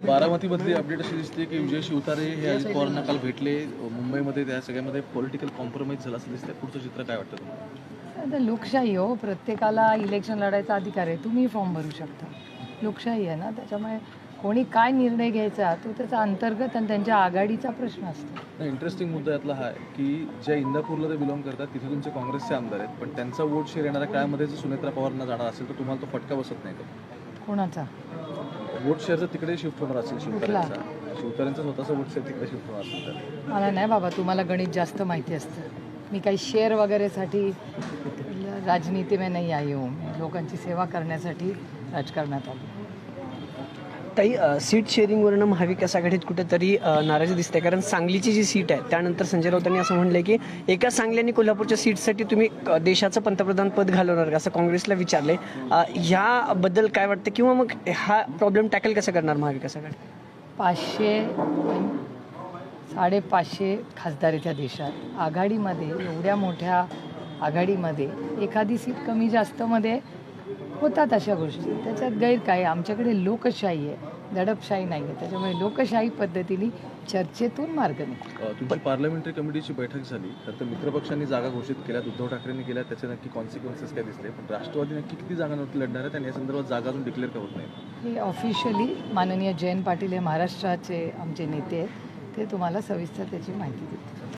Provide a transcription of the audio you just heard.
बारामतीमधली update अशी दिसते की विजय शिवतारे हे अजित पवारांना काल भेटले. मुंबईमध्ये त्या सगळ्यामध्ये पॉलिटिकल कॉम्प्रोमाइज झालं असं दिसतंय. पुढचं चित्र काय वाटतं तुम्हाला? आता लोकशाही हो प्रत्येकाला इलेक्शन लढायचा अधिकार आहे. तुम्ही फॉर्म भरू शकता. लोकशाही आहे ना त्याच्यामुळे कोणी काय निर्णय घ्यायचा तो त्याचा अंतर्गत आणि त्यांच्या आघाडीचा प्रश्न असतो. इंटरेस्टिंग मुद्दा यातला हा आहे की ज्या इंदापूरला ते बिलॉंग करतात तिथे तुमचे काँग्रेसचे आमदार आहेत. पण त्यांचा वोट शेअर येणाऱ्या काळामध्ये जर सुनेत्रा पवारांना जाणार असेल तर तुम्हाला तो फटका बसत नाही का कोणाचा? वोट शेअर जर तिकडे शिफ्ट होणार असेल कुठला? शिवतारेंचा शिवतारेंचा स्वतःचा वोट शेअर तिकडे शिफ्ट होणार असेल तर. मला नाही बाबा तुम्हाला गणित जास्त माहिती असतं. मी काही शेअर वगैरेसाठी राजनीती में नाही आई हूँ. मी लोकांची सेवा करण्यासाठी राजकारणात आलो. ताई सीट शेअरिंगवरनं महाविकास आघाडीत कुठेतरी नाराजी दिसते. कारण सांगलीची जी सीट आहे त्यानंतर संजय राऊतांनी असं म्हणलंय की एका सांगली आणि कोल्हापूरच्या सीटसाठी तुम्ही देशाचं पंतप्रधान पद घालवणार का? असं काँग्रेसला विचारले ह्याबद्दल काय वाटतं? किंवा मग हा प्रॉब्लेम टॅकल कसं करणार महाविकास आघाडी? पाचशे साडेपाचशे खासदार त्या देशात. आघाडीमध्ये एवढ्या मोठ्या आघाडीमध्ये एखादी सीट कमी जास्तमध्ये होतात अशा गोष्टी. त्याच्यात गैर काय आमच्याकडे लोकशाही आहे. दडपशाही नाही आहे त्याच्यामुळे लोकशाही पद्धतीने चर्चेतून मार्ग निघतो. तुमची पार्लमेंटरी कमिटीची बैठक झाली तर मित्रपक्षांनी जागा घोषित केल्या उद्धव ठाकरेंनी केल्या त्याचे नक्की कॉन्सिक्वेन्सेस काय दिसले? पण राष्ट्रवादी नक्की किती जागांवरती लढणार आहेत आणि या संदर्भात जागा अजून डिक्लेअर का होत नाही हे ऑफिशियली माननीय जयंत पाटील हे महाराष्ट्राचे आमचे नेते आहेत. ते तुम्हाला सविस्तर त्याची माहिती देतील.